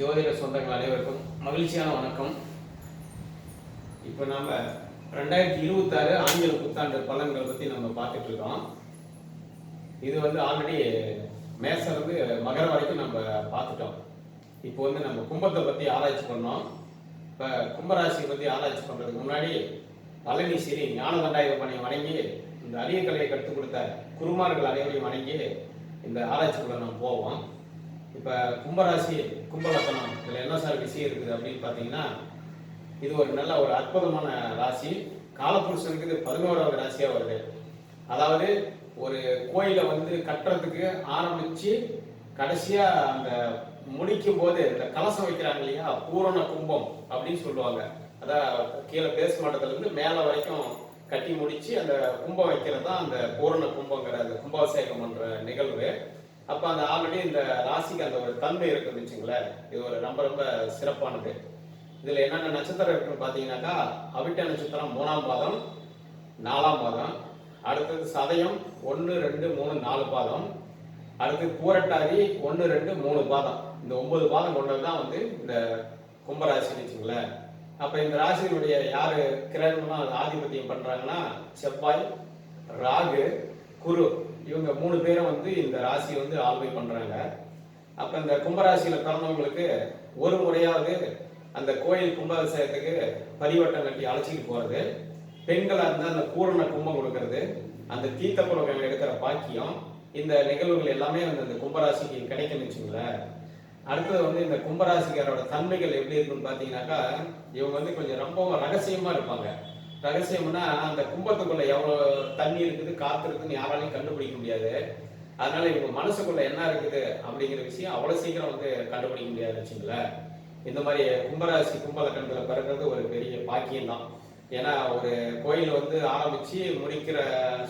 ஜோதிட சொந்தங்கள் அனைவருக்கும் மகிழ்ச்சியான வணக்கம். இப்போ நம்ம ரெண்டாயிரத்தி இருபத்தாறு ஆங்கில புத்தாண்டு பலன்களை பற்றி நம்ம பார்த்துட்டு இருக்கோம். இது வந்து ஆல்ரெடி மேசருந்து மகர வரைக்கும் நம்ம பார்த்துட்டோம். இப்போ வந்து நம்ம கும்பத்தை பற்றி ஆராய்ச்சி பண்ணோம். இப்போ கும்பராசியை பற்றி ஆராய்ச்சி பண்ணுறதுக்கு முன்னாடி பழனி சிறி ஞான வணங்கி இந்த அரிய கலையை கற்றுக் கொடுத்த குருமார்கள் அனைவரையும் வணங்கி இந்த ஆராய்ச்சிக்குள்ள நம்ம போவோம். இப்போ கும்பராசி கும்பலக்கணம் இதில் என்ன சார் விஷயம் இருக்குது அப்படின்னு பார்த்தீங்கன்னா இது ஒரு நல்ல ஒரு அற்புதமான ராசி. காலப்புருஷனுக்கு இது பதினோராவது ராசியாக வருது. அதாவது ஒரு கோயிலை வந்து கட்டுறதுக்கு ஆரம்பிச்சு கடைசியாக அந்த முடிக்கும் போது இந்த கலசம் வைக்கிறாங்க இல்லையா பூரண கும்பம் அப்படின்னு சொல்லுவாங்க. அதான் கீழே பேஸ் மட்டத்துல இருந்து வரைக்கும் கட்டி முடித்து அந்த கும்பம் வைக்கிறது தான் அந்த பூரண கும்பங்கிற அந்த கும்பாபிஷேகம் பண்ணுற நிகழ்வு. அப்ப அந்த ஆல்ரெடி இந்த ராசிக்கு அந்த ஒரு தன்மை இருக்குன்னு வச்சுங்களேன். இது ஒரு ரொம்ப ரொம்ப சிறப்பானது. இதுல என்னென்ன நட்சத்திரம் இருக்குன்னு பாத்தீங்கன்னாக்கா அவிட்ட நட்சத்திரம் மூணாம் பாதம் நாலாம் பாதம் அடுத்தது சதயம் ஒன்று ரெண்டு மூணு நாலு பாதம் அடுத்து பூரட்டாதி ஒன்று ரெண்டு மூணு பாதம். இந்த ஒன்பது பாதம் கொண்டது தான் வந்து இந்த கும்பராசின்னு வச்சுங்களேன். அப்போ இந்த ராசியினுடைய யார் கிரகம்லாம் ஆதிபத்தியம் பண்ணுறாங்கன்னா செவ்வாய் ராகு குரு. இவங்க மூணு பேரும் வந்து இந்த ராசியை வந்து ஆள்வை பண்ணுறாங்க அப்போ இந்த கும்பராசியில் பிறந்தவங்களுக்கு ஒரு முறையாவது அந்த கோயில் கும்பாபிஷேகத்துக்கு பரிவட்டம் கட்டி அழைச்சிட்டு போகிறது பெண்களாக இருந்தால் அந்த பூரண கும்பம் கொடுக்கறது. அந்த தீர்த்த குலங்கள் எடுக்கிற பாக்கியம். இந்த நிகழ்வுகள் எல்லாமே வந்து அந்த கும்பராசிக்கு கிடைக்கும்னு வச்சுங்களேன் அடுத்தது வந்து இந்த கும்பராசிக்காரோட தன்மைகள் எப்படி இருக்குன்னு பார்த்தீங்கன்னாக்கா இவங்க வந்து கொஞ்சம் ரொம்பவும் ரகசியமா இருப்பாங்க. ரகசியம்னா அந்த கும்பத்துக்குள்ள எவ்வளோ தண்ணி இருக்குது காத்து இருக்குதுன்னு யாராலையும் கண்டுபிடிக்க முடியாது. அதனால இவங்க மனசுக்குள்ள என்ன இருக்குது அப்படிங்கிற விஷயம் அவ்வளோ சீக்கிரம் வந்து கண்டுபிடிக்க முடியாது வச்சுங்களேன். இந்த மாதிரி கும்பராசி கும்பலக்கணத்தில் பிறகுறது ஒரு பெரிய பாக்கியம் தான் ஏன்னா ஒரு கோயில் வந்து ஆரம்பிச்சு முடிக்கிற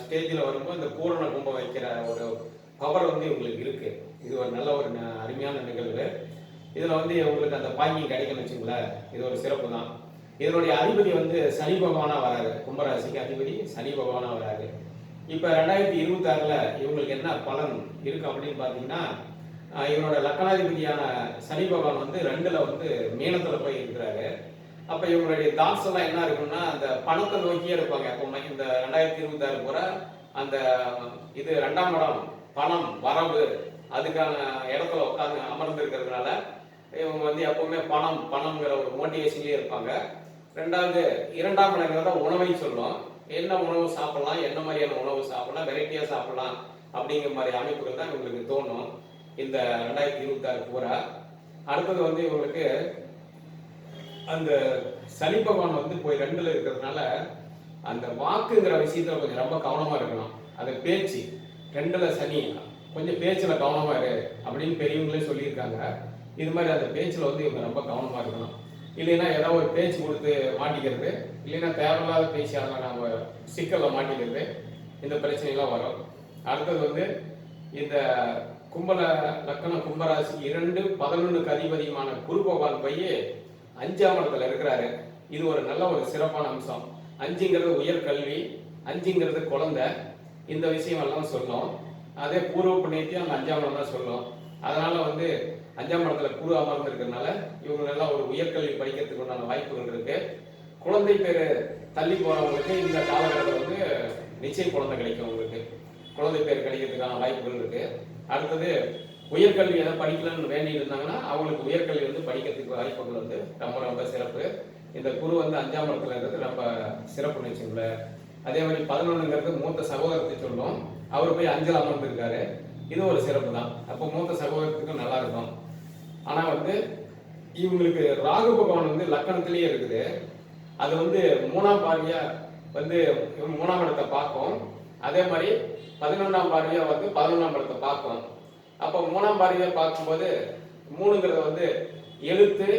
ஸ்டேஜில் வரும்போது இந்த பூரண கும்பம் வைக்கிற ஒரு பவர் வந்து இவங்களுக்கு இருக்கு. இது ஒரு நல்ல ஒரு ந- அருமையான நிகழ்வு. இதில் வந்து உங்களுக்கு அந்த பாக்கியம் கிடைக்கும்னு வச்சுங்களேன். இது ஒரு சிறப்பு தான் இதனுடைய அதிபதி வந்து சனி பகவானா வராரு. கும்பராசிக்கு அதிபதி சனி பகவானா வராரு. இப்ப ரெண்டாயிரத்தி இருபத்தி ஆறுல இவங்களுக்கு என்ன பலன் இருக்கு அப்படின்னு பாத்தீங்கன்னா ஆஹ் இவனோட லக்கணாதிபதியான சனி பகவான் வந்து ரெண்டுல வந்து மீனத்துல போய் இருக்கிறாரு. அப்ப இவங்களுடைய தாட்ஸ் எல்லாம் என்ன இருக்கும்னா அந்த பணத்தை நோக்கியே இருப்பாங்க எப்பவுமே. இந்த ரெண்டாயிரத்தி இருபத்தி ஆறு அந்த இது ரெண்டாம் இடம் பணம் வரவு அதுக்கான இடத்துல உட்காந்து அமர்ந்து இருக்கிறதுனால இவங்க வந்து எப்பவுமே பணம் பணம்ங்கிற ஒரு மோட்டிவேஷன்லயே இருப்பாங்க. ரெண்டாவது இரண்டாம் இடங்கிறத உணவை சொல்லும் என்ன உணவு சாப்பிடலாம் என்ன மாதிரியான உணவு சாப்பிடலாம் வெரைட்டியா சாப்பிடலாம் அப்படிங்கிற மாதிரி அமைப்புகள் தான் இவங்களுக்கு தோணும். இந்த ரெண்டாயிரத்தி இருபத்தி ஆறு பூரா. அடுத்தது வந்து இவங்களுக்கு அந்த சனி பகவான் வந்து போய் ரெண்டுல இருக்கிறதுனால அந்த வாக்குங்கிற விஷயத்துல கொஞ்சம் ரொம்ப கவனமா இருக்கணும். அது பேச்சு ரெண்டுல சனி கொஞ்சம் பேச்சுல கவனமா இரு அப்படின்னு பெரியவங்களே சொல்லியிருக்காங்க. இது மாதிரி அந்த பேச்சுல வந்து இவங்க ரொம்ப கவனமா இருக்கணும். இல்லைன்னா ஏதாவது ஒரு பேச்சு கொடுத்து மாட்டிக்கிறது. இல்லைன்னா தேவையில்லாத பேச்சியால் நம்ம சிக்கலில் மாட்டிக்கிறது. இந்த பிரச்சனைலாம் வரும். அடுத்தது வந்து இந்த கும்பல லக்கண கும்பராசி இரண்டு பதினொன்றுக்கு அதிபதியுமான குரு பகவான் போய் அஞ்சாம் இடத்துல இருக்கிறாரு. இது ஒரு நல்ல ஒரு சிறப்பான அம்சம். அஞ்சுங்கிறது உயர்கல்வி அஞ்சுங்கிறது குழந்தை. இந்த விஷயம் எல்லாம் சொல்லும் அதே பூர்வ புண்ணியத்தையும் அந்த அஞ்சாம் இடம் தான் சொல்லும் அதனால வந்து அஞ்சாம் இடத்துல குரு அமர்ந்திருக்கிறதுனால இவங்க ஒரு உயர்கல்வி படிக்கிறதுக்கு உண்டான வாய்ப்புகள் இருக்கு. குழந்தை பேரு தள்ளி போறவங்களுக்கு இந்த காலகட்டத்தில் வந்து நிச்சயம் குழந்தை கிடைக்கும் உங்களுக்கு குழந்தை பேர் கிடைக்கிறதுக்கான வாய்ப்புகள் இருக்கு. அடுத்தது உயர்கல்வி எதாவது படிக்கலாம்னு வேண்டி இருந்தாங்கன்னா அவங்களுக்கு உயர்கல்வி வந்து படிக்கிறதுக்கு வாய்ப்புகள் வந்து ரொம்ப ரொம்ப சிறப்பு. இந்த குரு வந்து அஞ்சாம் இடத்துல இருக்கிறது ரொம்ப சிறப்புன்னு நிச்சயங்கள அதே மாதிரி பதினொன்றுங்கிறது மூத்த சகோதரத்தை சொல்லும் அவர் போய் அஞ்சல் அமர்ந்திருக்காரு. இது ஒரு சிறப்பு தான். அப்போ மூத்த சகோதரத்துக்கும் நல்லா இருக்கும். ஆனா வந்து இவங்களுக்கு ராகு பகவான் வந்து லக்கணத்திலேயே இருக்குது. அது வந்து மூணாம் பார்வையா வந்து மூணாம் இடத்தை பார்க்கும். அதே மாதிரி பதினொன்றாம் பார்வையா வந்து பதினொன்றாம் இடத்தை பார்க்கும். அப்போ மூணாம் பார்வையா பார்க்கும்போது மூணுங்கிறது வந்து எழுத்து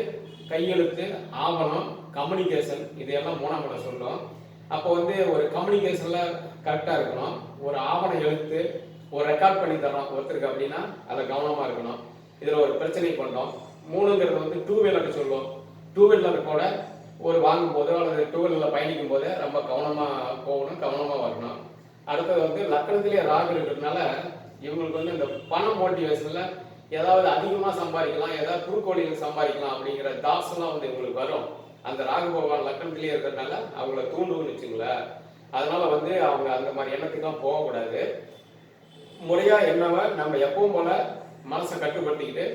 கையெழுத்து ஆவணம் கம்யூனிகேஷன் இதையெல்லாம் மூணாம் இடம் சொல்லும். அப்போ வந்து ஒரு கம்யூனிகேஷன்ல கரெக்டாக இருக்கணும். ஒரு ஆவண எழுத்து ஒரு ரெக்கார்ட் பண்ணி தரோம் ஒருத்தருக்கு அப்படின்னா அதில் கவனமாக இருக்கணும். இதில் ஒரு பிரச்சனை பண்ணோம் மூணுங்கிறது வந்து டூ வீலருக்கு சொல்லுவோம் டூ வீலர் கூட ஒரு வாங்கும் போதோ அல்லது டூ வீலரில் பயணிக்கும் போதே ரொம்ப கவனமாக போகணும் கவனமாக வரணும். அடுத்தது வந்து லக்கணத்திலேயே ராகு இருக்கிறதுனால இவங்களுக்கு வந்து இந்த பண மோட்டிவேஷனில் ஏதாவது அதிகமாக சம்பாதிக்கலாம் ஏதாவது குறுக்கோளிகள் சம்பாதிக்கலாம் அப்படிங்கிற தாசெல்லாம் வந்து இவங்களுக்கு வரும். அந்த ராகு பகவான் லக்கணத்திலேயே இருக்கிறதுனால அவங்கள தூண்டுன்னு வச்சுங்களேன். அதனால வந்து அவங்க அந்த மாதிரி எண்ணத்துக்குலாம் போகக்கூடாது. முறையா என்னவ நம்ம எப்பவும் போல மனசை கட்டுப்படுத்திக்கிட்டு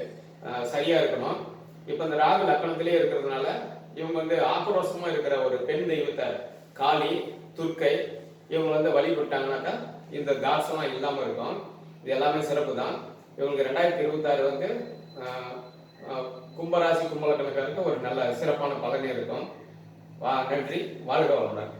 சரியாக சரியா இருக்கணும். இப்போ இந்த ராகு லக்கணத்திலே இருக்கிறதுனால இவங்க வந்து ஆக்ரோஷமா இருக்கிற ஒரு பெண் தெய்வத்தை காளி துர்க்கை இவங்க வந்து வழிபட்டாங்கன்னாக்கா இந்த தாட்ஸ் இல்லாமல் இல்லாம இருக்கும். இது எல்லாமே சிறப்பு தான் இவங்களுக்கு ரெண்டாயிரத்தி இருபத்தாறு வந்து கும்பராசி கும்பலக்கணக்காருக்கு ஒரு நல்ல சிறப்பான பலனே இருக்கும். வா நன்றி. வாழ்க வளமுடன்.